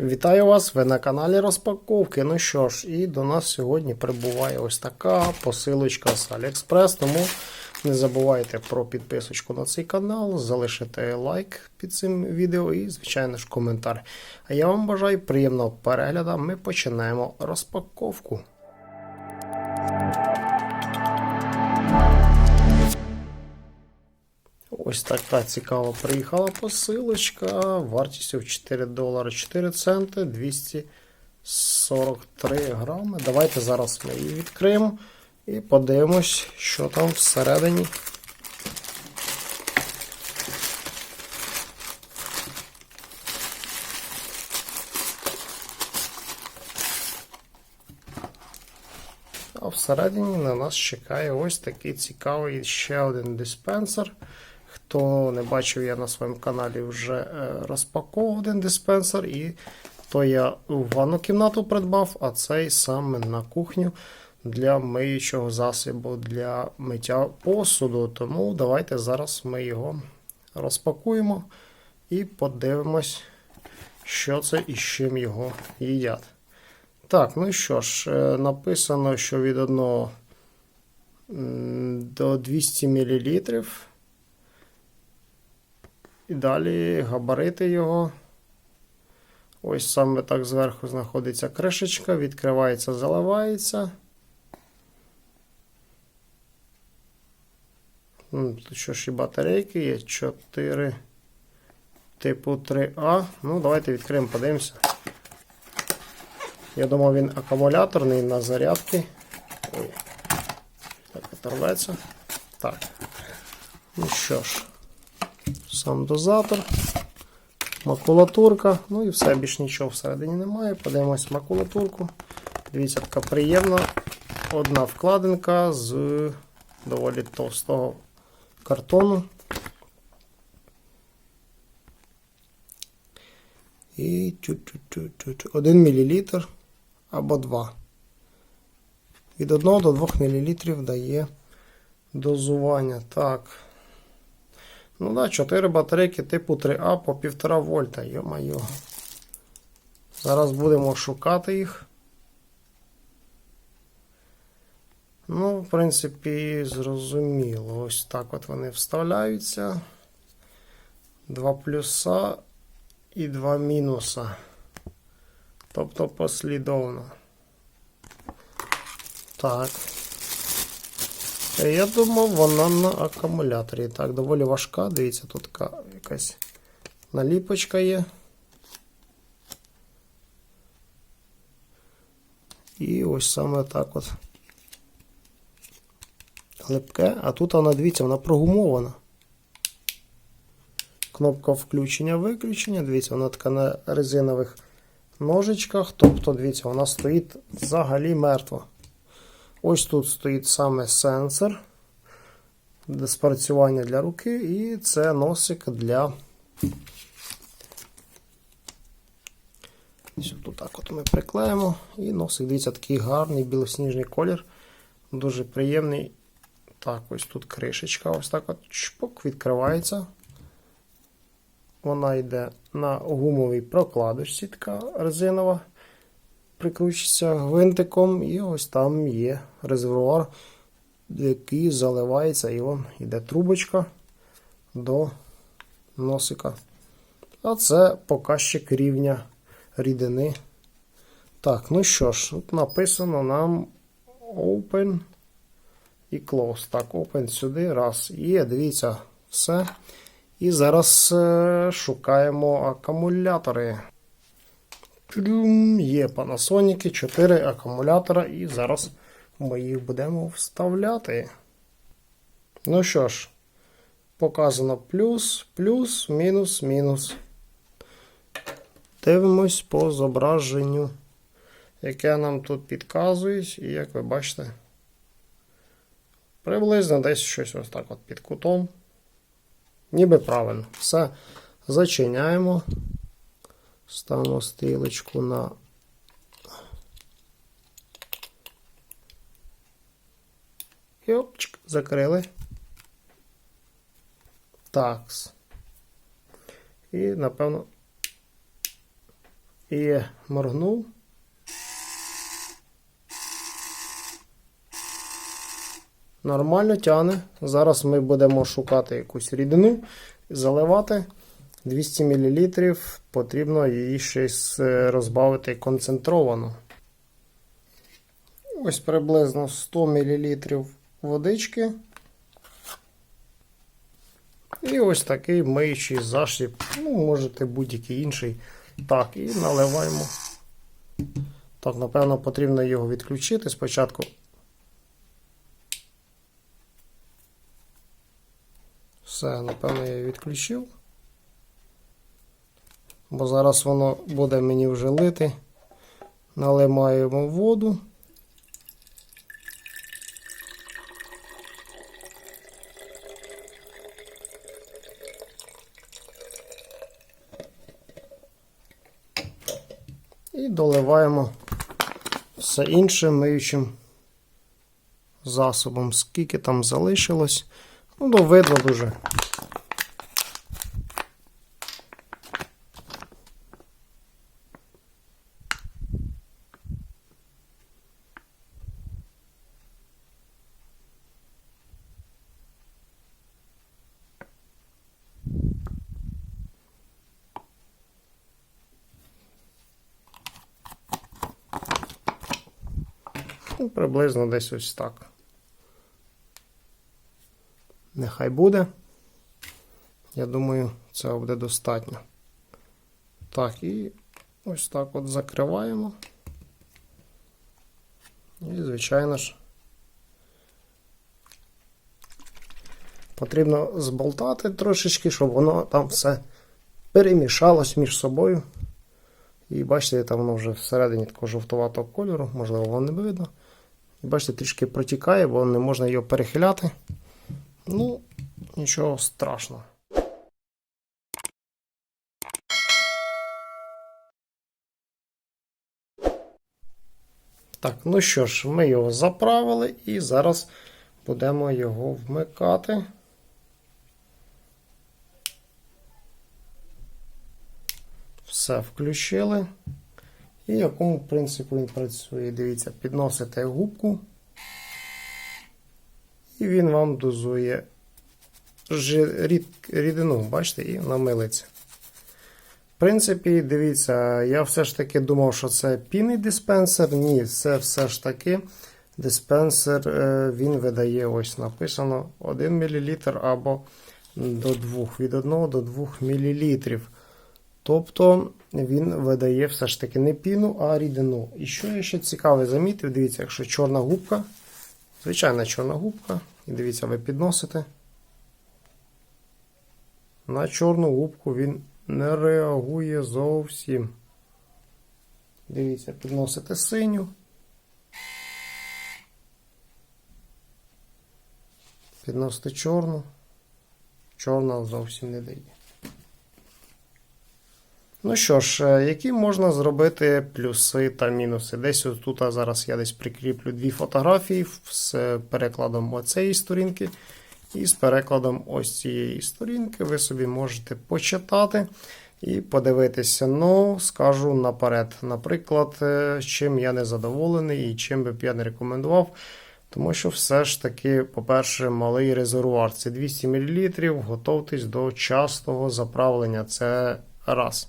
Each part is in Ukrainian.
Вітаю вас! Ви на каналі Розпаковки. Ну що ж, і до нас сьогодні прибуває ось така посилочка з AliExpress. Тому не забувайте про підписочку на цей канал, залишити лайк під цим відео і, звичайно ж, коментар. А я вам бажаю приємного перегляду. Ми починаємо розпаковку. Ось така цікава приїхала посилочка. Вартістю в 4 долари 4 центи 243 грами. Давайте зараз ми її відкриємо і подивимось, що там всередині. А всередині на нас чекає ось такий цікавий ще один диспенсер. Хто не бачив, я на своєму каналі вже е, розпаковував один диспенсер, і то я в ванну кімнату придбав, а цей саме на кухню для миючого засобу для миття посуду. Тому давайте зараз ми його розпакуємо і подивимось, що це і з чим його їдять. Так, ну що ж, е, написано, що від 1 до 200 мл. І далі габарити його. Ось саме так зверху знаходиться кришечка, відкривається, заливається. Тут що ж і батарейки є 4 типу 3А. Ну, давайте відкриємо, подивимося. Я думав, він акумуляторний на зарядки. Ой, так, оторветься. Так. Ну що ж, сам дозатор, макулатурка, ну і все, більш нічого всередині немає. Подивимось макулатурку. Дивіться, така приємна. Одна вкладинка з доволі товстого картону. І 1 мл або 2. Від 1 до 2 мл дає дозування. Так. Ну да, 4 батарейки типу 3А по 1,5 вольта. Йо-майо. Зараз будемо шукати їх. Ну, в принципі, зрозуміло. Ось так от вони вставляються. Два плюса і два мінуса. Тобто послідовно. Так. Я думав, вона на акумуляторі. Так, доволі важка. Дивіться, тут така якась наліпочка є. І ось саме так от. Липке, а тут вона, дивіться, вона прогумована. Кнопка включення-виключення. Дивіться, вона така на резинових ножичках. Тобто, дивіться, вона стоїть взагалі мертва. Ось тут стоїть саме сенсор спрацювання для руки, і це носик для. Тут так от ми приклеїмо. І носик, дивіться, такий гарний білосніжний колір. Дуже приємний. Так, ось тут кришечка, ось так от чпок, відкривається. Вона йде на гумовій прокладочці, така резинова прикручується гвинтиком, і ось там є резервуар, який заливається, і вон йде трубочка до носика. А це показчик рівня рідини. Так, ну що ж, тут написано нам Open і Close. Так, Open сюди. Раз. Є, дивіться, все. І зараз е, шукаємо акумулятори. Є Panasonic, 4 акумулятора, і зараз ми їх будемо вставляти. Ну що ж, показано плюс, плюс, мінус, мінус. Дивимось по зображенню, яке нам тут підказують, і як ви бачите, приблизно десь щось ось так от під кутом. Ніби правильно. Все зачиняємо. Ставимо стрілочку на і опчик, закрили. Такс. І, напевно, і моргнув. Нормально тягне. Зараз ми будемо шукати якусь рідину заливати. 200 мл. Потрібно її щось розбавити концентровано. Ось приблизно 100 мл водички. І ось такий миючий засіб. Ну, можете будь-який інший. Так, і наливаємо. Так, напевно, потрібно його відключити спочатку. Все, напевно, я відключив. Бо зараз воно буде мені вже лити. Налимаємо воду. І доливаємо все інше миючим засобом. Скільки там залишилось. Ну, видно дуже. Ну, приблизно десь ось так. Нехай буде. Я думаю, це буде достатньо. Так, і ось так от закриваємо. І, звичайно ж, потрібно зболтати трошечки, щоб воно там все перемішалось між собою. І бачите, там воно вже всередині такого жовтуватого кольору, можливо, вам не видно. Бачите, трішки протікає, бо не можна його перехиляти. Ну, нічого страшного. Так, ну що ж, ми його заправили і зараз будемо його вмикати. Все включили. І якому принципі він працює. Дивіться, підносите губку. І він вам дозує рідину, бачите, і намилиться. В принципі, дивіться, я все ж таки думав, що це пінний диспенсер. Ні, це все ж таки диспенсер, він видає, ось написано 1 мл або до 2, від 1 до 2 мл. Тобто він видає все ж таки не піну, а рідину. І що я ще цікаве замітив, дивіться, якщо чорна губка, звичайна чорна губка, і дивіться, ви підносите. На чорну губку він не реагує зовсім. Дивіться, підносите синю. Підносите чорну. Чорна зовсім не дає. Ну що ж, е, які можна зробити плюси та мінуси? Десь тут зараз я десь прикріплю дві фотографії з перекладом оцеї сторінки і з перекладом ось цієї сторінки. Ви собі можете почитати і подивитися. Ну, скажу наперед. Наприклад, е, чим я не задоволений і чим би б я не рекомендував. Тому що все ж таки, по-перше, малий резервуар. Це 200 мл. Готовтесь до частого заправлення. Це раз.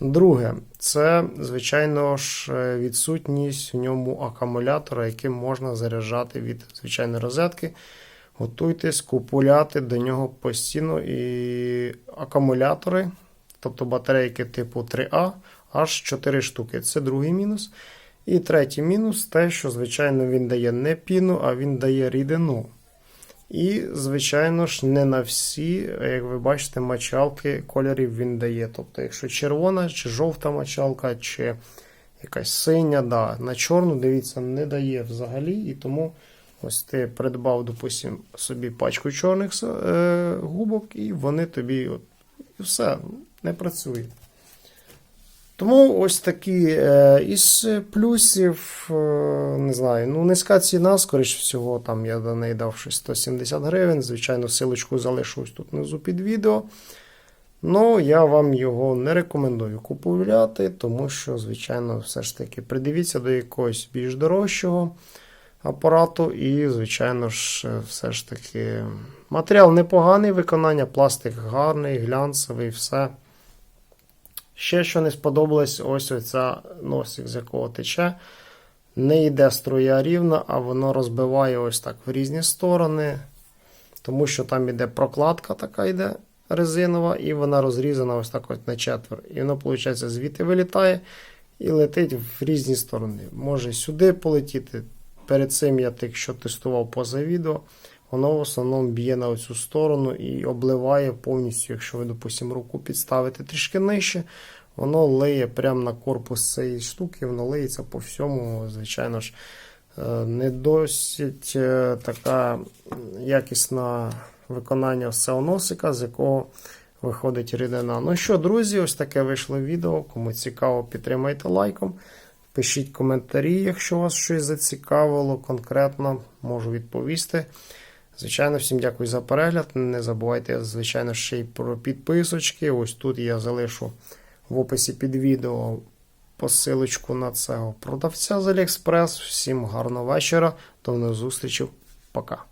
Друге, це, звичайно ж, відсутність у ньому акумулятора, яким можна заряджати від звичайної розетки. Готуйтесь купуляти до нього постійно і акумулятори, тобто батарейки типу 3А, аж 4 штуки. Це другий мінус. І третій мінус те, що, звичайно, він дає не піну, а він дає рідину. І, звичайно ж, не на всі, як ви бачите, мочалки кольорів він дає. Тобто, якщо червона чи жовта мочалка, чи якась синя, да, на чорну, дивіться, не дає взагалі. І тому ось ти придбав, допустим, собі пачку чорних е, губок, і вони тобі от, і все, не працюють. Тому ось такі е, із плюсів, е, не знаю, ну низька ціна, скоріш всього, там я до неї дав щось 170 гривень. Звичайно, силочку залишу ось тут внизу під відео. Ну, я вам його не рекомендую купувати, тому що, звичайно, все ж таки придивіться до якогось більш дорожчого апарату. І, звичайно ж, все ж таки матеріал непоганий, виконання, пластик гарний, глянцевий, все. Ще що не сподобалось, ось оця носик, з якого тече. Не йде струя рівно, а воно розбиває ось так в різні сторони. Тому що там іде прокладка, така йде резинова, і вона розрізана ось так ось на четвер. І воно, виходить, звідти вилітає і летить в різні сторони. Може сюди полетіти. Перед цим я, якщо тестував поза відео, воно в основному б'є на оцю сторону і обливає повністю, якщо ви, допустимо, руку підставите трішки нижче, воно лиє прямо на корпус цієї штуки, воно лиється по всьому, звичайно ж, е, не досить е, така якісна виконання носика, з якого виходить рідина. Ну що, друзі, ось таке вийшло відео. Кому цікаво, підтримайте лайком. Пишіть коментарі, якщо вас щось зацікавило конкретно, можу відповісти. Звичайно, всім дякую за перегляд. Не забувайте, звичайно, ще й про підписочки. Ось тут я залишу в описі під відео посилочку на цього продавця з Aliexpress. Всім гарного вечора. До нових зустрічей. Пока.